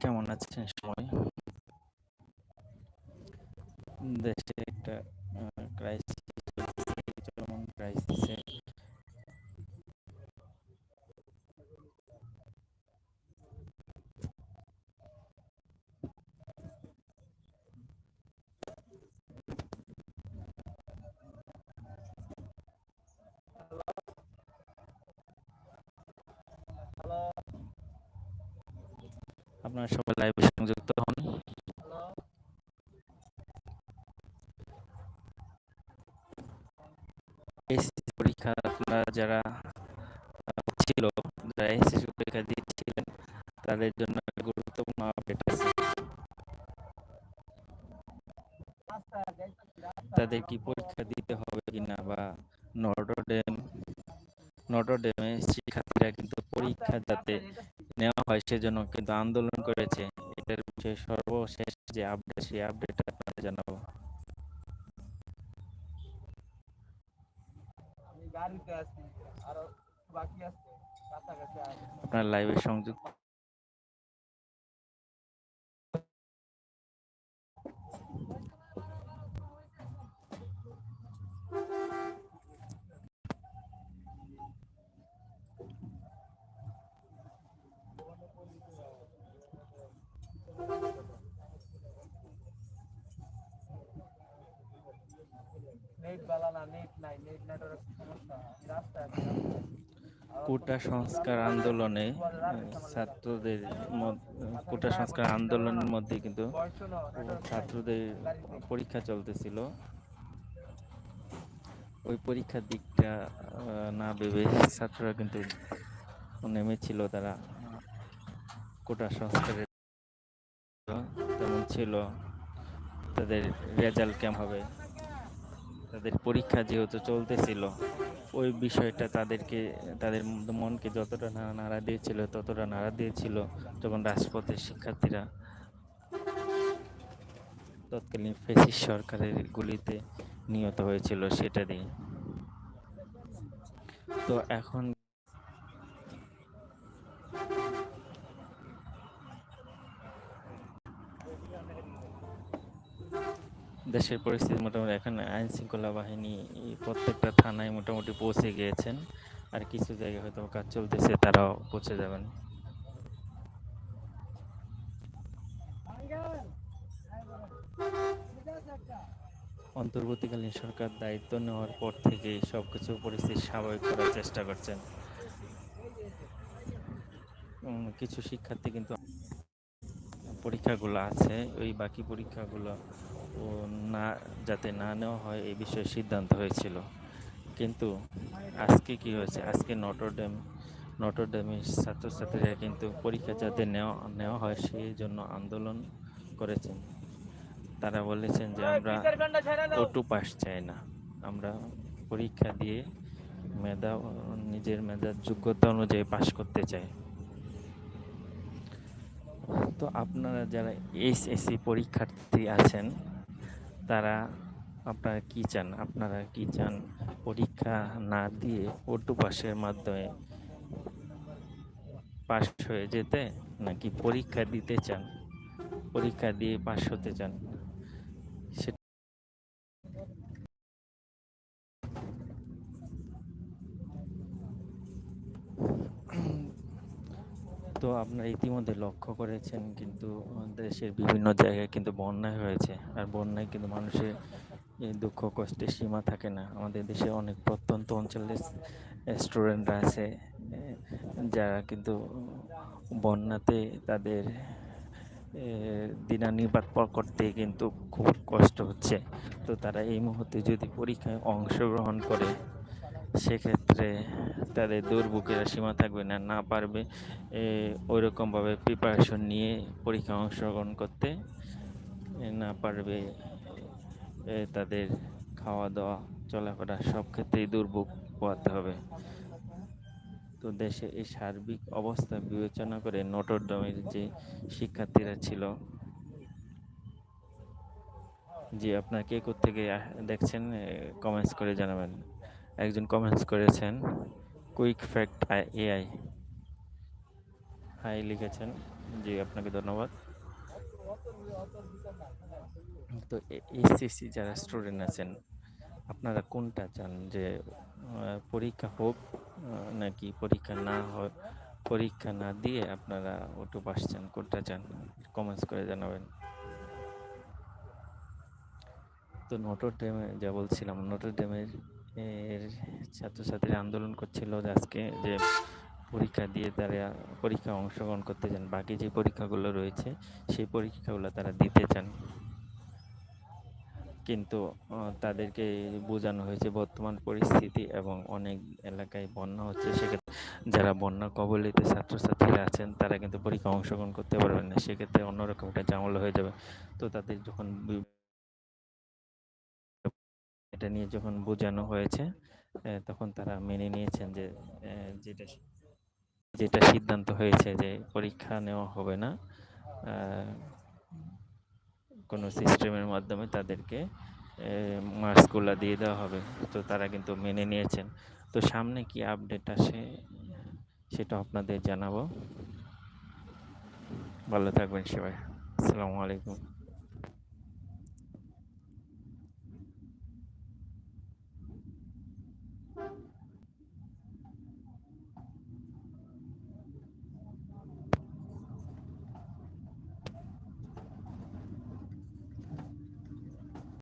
কেমন আছেন সবাই? আপনারা সবাই লাইভে সংযুক্ত হন। এসএসসি পরীক্ষা আপনারা যারা ছিল, যারা এসএসসি পরীক্ষা দিচ্ছিলেন, তাদের জন্য গুরুত্বপূর্ণ আপডেট আছে। তাদের কি পরীক্ষা দিতে হবে কিনা বা নটরডেম নটরডেমে শিক্ষার্থীরা কিন্তু পরীক্ষা যাতে নেওয়া হয় সেজন্য কিন্তু আন্দোলন করেছে। এটার বিষয়ে সর্বশেষ যে আপডেট সেই আপডেটটা আপনাদের জানাব। আপনার লাইভে সংযুক্ত নেট বালা নেট নাই নেট নেটওয়ার্ক সমস্যা। আমি রাস্তায় আছি রাস্তায়। আরও কোটা সংস্কার আন্দোলনে ছাত্রদের মদ- কোটা সংস্কার আন্দোলনের মধ্যে কিন্তু। ছাত্রদের পরীক্ষা চলতেছিল। ওই পরীক্ষার দিকটা না ভেবে ছাত্ররা কিন্তু নেমেছিল তারা। কোটা সংস্কারের তেমন ছিল তাদের রেজাল্ট কেমন হবে? তাদের পরীক্ষা যেহেতু চলতেছিল, ওই বিষয়টা তাদেরকে, তাদের মনকে যতটা নাড়া দিয়েছিল, ততটা নাড়া দিয়েছিল যখন রাজপথের শিক্ষার্থীরা তৎকালীন ফেসিস সরকারের গুলিতে নিহত হয়েছিল সেটা দিয়ে। তো এখন দেশের পরিস্থিতি মোটামুটি এখন আইন শৃঙ্খলা বাহিনী প্রত্যেকটা থানায় মোটামুটি পৌঁছে গিয়েছেন। আর কিছু জায়গায় হয়তো কাজ চলতেছে, তারাও পৌঁছে যাবেন। অন্তর্বর্তীকালীন সরকার দায়িত্ব নেওয়ার পর থেকেই সবকিছু পরিস্থিতি স্বাভাবিক করার চেষ্টা করছেন। কিছু শিক্ষার্থী কিন্তু পরীক্ষাগুলো আছে, ওই বাকি পরীক্ষাগুলো না, যাতে না নেওয়া হয় এই বিষয়ে সিদ্ধান্ত হয়েছিল। কিন্তু আজকে কি হয়েছে? আজকে নটরডেম নটরডেমের ছাত্রছাত্রীরা কিন্তু পরীক্ষা যাতে নেওয়া নেওয়া হয় সেই জন্য আন্দোলন করেছেন। তারা বলেছেন যে আমরা ওটু পাস চাই না। আমরা পরীক্ষা দিয়ে মেধা, নিজের মেধার যোগ্যতা অনুযায়ী পাশ করতে চাই। তো আপনারা যারা এসএসসি পরীক্ষার্থী আছেন, তারা আপনারা কি চান? আপনারা কি চান পরীক্ষা না দিয়ে ওটু পাশের মাধ্যমে পাশ হয়ে যেতে, নাকি পরীক্ষা দিতে চান? পরীক্ষা দিয়ে পাশ হতে চান? তো আপনারা ইতিমধ্যে লক্ষ্য করেছেন কিন্তু দেশের বিভিন্ন জায়গায় কিন্তু বন্যায় হয়েছে। আর বন্যায় কিন্তু মানুষের দুঃখ কষ্টের সীমা থাকে না। আমাদের দেশে অনেক প্রত্যন্ত অঞ্চলের স্টুডেন্টরা আছে যারা কিন্তু বন্যাতে তাদের পার করতে কিন্তু খুব কষ্ট হচ্ছে। তো তারা এই মুহূর্তে যদি পরীক্ষায় অংশগ্রহণ করে সেক্ষেত্রে তাদের দুর্ভোগের সীমা থাকবে না না পারবে ওই রকমভাবে প্রিপারেশন নিয়ে পরীক্ষা অংশগ্রহণ করতে না পারবে তাদের খাওয়া দাওয়া চলাফেরা সব ক্ষেত্রেই দুর্ভোগ পোয়াতে হবে। তো দেশে এই সার্বিক অবস্থা বিবেচনা করে নটরডমের যে শিক্ষার্থীরা ছিল, জি, আপনার কে থেকে দেখছেন কমেন্টস করে জানাবেন। একজন কমেন্টস করেছেন কুইক ফ্যাক্ট এআই হাই লিখেছেন। জি, আপনাকে ধন্যবাদ। তো এইচএসসি যারা স্টুডেন্ট আছেন, আপনারা কোনটা চান? যে পরীক্ষা হোক নাকি পরীক্ষা না হোক পরীক্ষা না দিয়ে আপনারা অটো পাস চান, কোনটা চান? কমেন্টস করে জানাবেন। তো নটর ডেমে যা বলছিলাম নটর ডেমের এর ছাত্রছাত্রীরা আন্দোলন করছিল যে আজকে যে পরীক্ষা দিয়ে তারা পরীক্ষা অংশগ্রহণ করতে চান, বাকি যে পরীক্ষাগুলো রয়েছে সেই পরীক্ষাগুলো তারা দিতে চান। কিন্তু তাদেরকে বোঝানো হয়েছে বর্তমান পরিস্থিতি এবং অনেক এলাকায় বন্যা হচ্ছে। সেক্ষেত্রে যারা বন্যা কবলিত ছাত্রছাত্রীরা আছেন, তারা কিন্তু পরীক্ষা অংশগ্রহণ করতে পারবেন না। সেক্ষেত্রে অন্যরকম একটা ঝামেলা হয়ে যাবে। তো তাদের যখন এটা নিয়ে যখন বোঝানো হয়েছে তখন তারা মেনে নিয়েছেন যে যেটা যেটা সিদ্ধান্ত হয়েছে যে পরীক্ষা নেওয়া হবে না কোনো সিস্টেমের মাধ্যমে তাদেরকে মার্কসগুলো দিয়ে দেওয়া হবে। তো তারা কিন্তু মেনে নিয়েছেন। তো সামনে কি আপডেট আসে সেটা আপনাদের জানাব। ভালো থাকবেন সবাই। আসসালামু আলাইকুম।